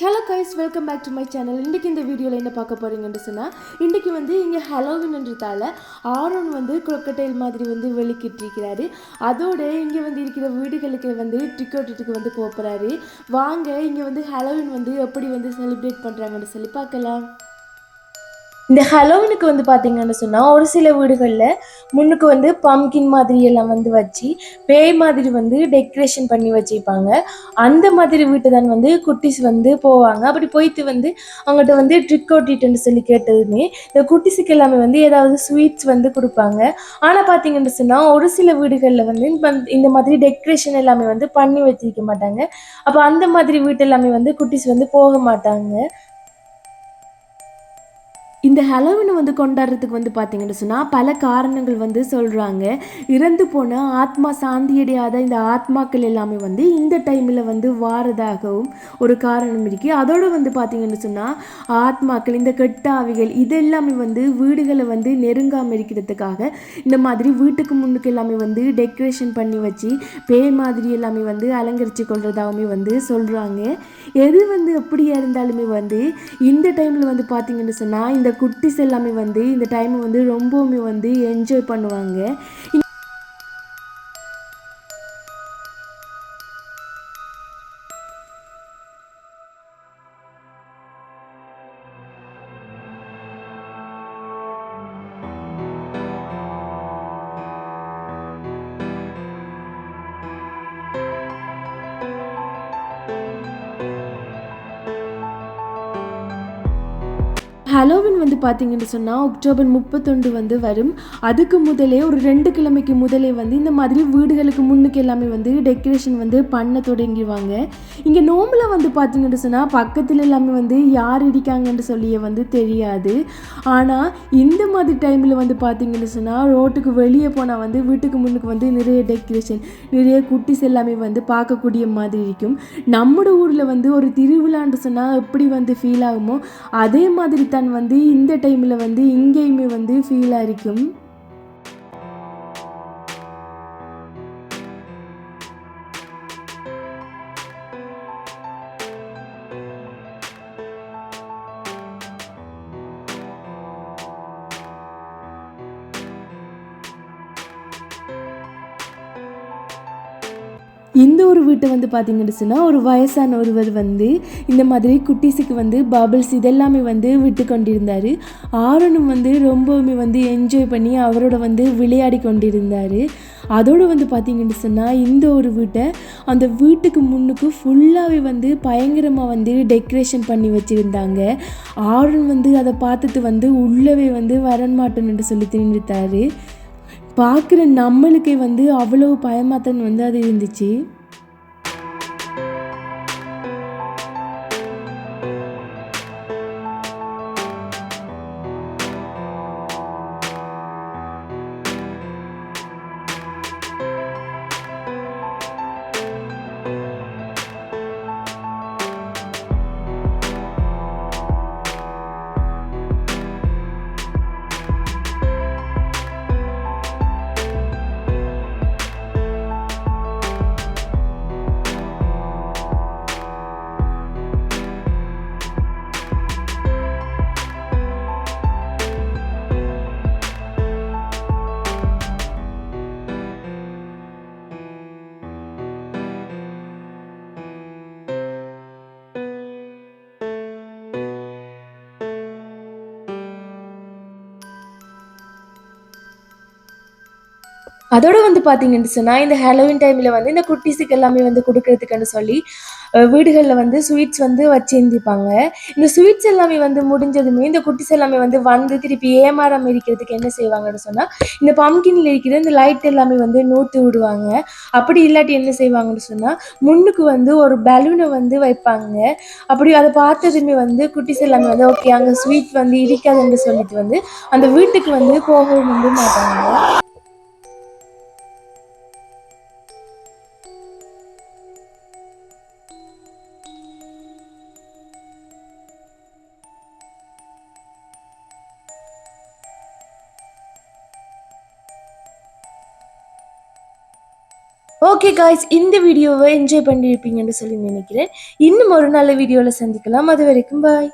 Hello guys welcome back to my channel இன்றைக்கி இந்த வீடியோவில் என்ன பார்க்க போகிறீங்கன்னு சொன்னால் இன்றைக்கி வந்து இங்கே ஹலோவின்ன்றதால ஆரோன் வந்து குளக்கட்டையில் மாதிரி வந்து வெளிக்கிட்டிருக்கிறாரு. அதோடு இங்கே வந்து இருக்கிற வீடுகளுக்கு வந்து டிக்கோட்டுக்கு வந்து போகிறாரு வாங்க இங்கே வந்து ஹலோவின் வந்து எப்படி வந்து செலிப்ரேட் பண்ணுறாங்கன்னு சொல்லி பார்க்கலாம். இந்த ஹலோவினுக்கு வந்து பார்த்தீங்கன்னு சொன்னால் ஒரு சில வீடுகளில் முன்னுக்கு வந்து பம்கின் மாதிரி எல்லாம் வந்து வச்சு பேய் மாதிரி வந்து டெக்கரேஷன் பண்ணி வச்சுருப்பாங்க. அந்த மாதிரி வீட்டு தான் வந்து குட்டிஸ் வந்து போவாங்க. அப்படி போயிட்டு வந்து அவங்ககிட்ட வந்து ட்ரிக் ஓட்டிட்டுன்னு சொல்லி கேட்டதுமே இந்த குட்டிஸுக்கு எல்லாமே வந்து ஏதாவது ஸ்வீட்ஸ் வந்து கொடுப்பாங்க. ஆனால் பார்த்தீங்கன்னு சொன்னால் ஒரு சில வீடுகளில் வந்து இந்த- மாதிரி டெக்கரேஷன் எல்லாமே வந்து பண்ணி வச்சிருக்க மாட்டாங்க. அப்போ அந்த மாதிரி வீட்டு எல்லாமே வந்து குட்டிஸ் வந்து போக மாட்டாங்க. இந்த ஹலோவினை வந்து கொண்டாடுறதுக்கு வந்து பார்த்தீங்கன்னு சொன்னால் பல காரணங்கள் வந்து சொல்கிறாங்க இறந்து போன ஆத்மா சாந்தியடையாத இந்த ஆத்மாக்கள் எல்லாமே வந்து இந்த டைமில் வந்து வாரதாகவும் ஒரு காரணம் இருக்குது அதோடு வந்து பார்த்திங்கன்னு சொன்னால் ஆத்மாக்கள் இந்த கெட்ட ஆவிகள் இது எல்லாமே வந்து வீடுகளை வந்து நெருங்காமல் இருக்கிறதுக்காக இந்த மாதிரி வீட்டுக்கு முன்னுக்கு எல்லாமே வந்து டெக்கரேஷன் பண்ணி வச்சு பேய் மாதிரி எல்லாமே வந்து அலங்கரித்து கொள்றதாகவுமே வந்து சொல்கிறாங்க எது வந்து எப்படியா இருந்தாலுமே வந்து இந்த டைமில் வந்து பார்த்திங்கன்னு சொன்னால் இந்த குட்டிஸ் எல்லாமே வந்து இந்த டைமை வந்து ரொம்பவுமே வந்து என்ஜாய் பண்ணுவாங்க. ஹலோவின் வந்து பார்த்தீங்கன்னு சொன்னால் அக்டோபர் முப்பத்தொண்டு வந்து வரும். அதுக்கு முதலே ஒரு ரெண்டு கிழமைக்கு முதலே வந்து இந்த மாதிரி வீடுகளுக்கு முன்னுக்கு எல்லாமே வந்து டெக்கரேஷன் வந்து பண்ண தொடங்கிடுவாங்க. இங்கே நோம்பில் வந்து பார்த்தீங்கன்னு சொன்னால் பக்கத்தில் எல்லாமே வந்து யார் இடிக்காங்கன்னு சொல்லியே வந்து தெரியாது. ஆனால் இந்த மாதிரி டைமில் வந்து பார்த்தீங்கன்னு சொன்னால் ரோட்டுக்கு வெளியே போனால் வந்து வீட்டுக்கு முன்னுக்கு வந்து நிறைய டெக்கரேஷன் நிறைய குட்டிஸ் எல்லாமே வந்து பார்க்கக்கூடிய மாதிரி இருக்கும். நம்மளோட ஊரில் வந்து ஒரு திருவிழான்னு சொன்னால் எப்படி வந்து ஃபீல் ஆகுமோ அதே மாதிரி தான் வந்து இந்த டைமில் வந்து இங்கேயுமே வந்து ஃபீலாக இருக்கும். இந்த ஒரு வீட்டை வந்து பார்த்தீங்கன்னு சொன்னால் ஒரு வயசான ஒருவர் வந்து இந்த மாதிரி குட்டீஸுக்கு வந்து பபிள்ஸ் இதெல்லாமே வந்து விட்டு கொண்டிருந்தார். ஆரோனும் வந்து ரொம்பவுமே வந்து என்ஜாய் பண்ணி அவரோட வந்து விளையாடி கொண்டிருந்தார். அதோடு வந்து பார்த்தீங்கன்னு சொன்னால் இந்த ஒரு வீட்டை அந்த வீட்டுக்கு முன்னுக்கு ஃபுல்லாகவே வந்து பயங்கரமாக வந்து டெக்கரேஷன் பண்ணி வச்சுருந்தாங்க. ஆரோன் வந்து அதை பார்த்துட்டு வந்து உள்ளவே வந்து வரமாட்டேன்னு சொல்லி தின்னுட்டாரு பார்க்குற நம்மளுக்கே வந்து அவ்வளோ பயமாத்தன் வந்து அது இருந்துச்சு. அதோட வந்து பார்த்தீங்கன்னு சொன்னால் இந்த ஹாலோவின் டைமில் வந்து இந்த குட்டீஸுக்கு எல்லாமே வந்து கொடுக்கறதுக்குன்னு சொல்லி வீடுகளில் வந்து ஸ்வீட்ஸ் வந்து வச்சிருந்துப்பாங்க இந்த ஸ்வீட்ஸ் எல்லாமே வந்து முடிஞ்சதுமே இந்த குட்டிஸ் எல்லாமே வந்து வந்து திருப்பி ஏமாறாமல் இருக்கிறதுக்கு என்ன செய்வாங்கன்னு சொன்னால் இந்த பம்கின்ல இருக்கிற இந்த லைட் எல்லாமே வந்து நூற்றி விடுவாங்க. அப்படி இல்லாட்டி என்ன செய்வாங்கன்னு சொன்னால் முன்னுக்கு வந்து ஒரு பலூனை வந்து வைப்பாங்க. அப்படி அதை பார்த்ததுமே வந்து குட்டிஸ் எல்லாமே வந்து ஓகே அங்கே ஸ்வீட் வந்து இருக்காதுன்னு சொல்லிட்டு வந்து அந்த வீட்டுக்கு வந்து போகவும் வந்து மாட்டாங்க. ஓகே காய்ஸ் இந்த வீடியோவை என்ஜாய் பண்ணியிருப்பீங்கன்னு சொல்லி நினைக்கிறேன். இன்னும் ஒரு நல்ல வீடியோவில் சந்திக்கலாம். அது வரைக்கும் பாய்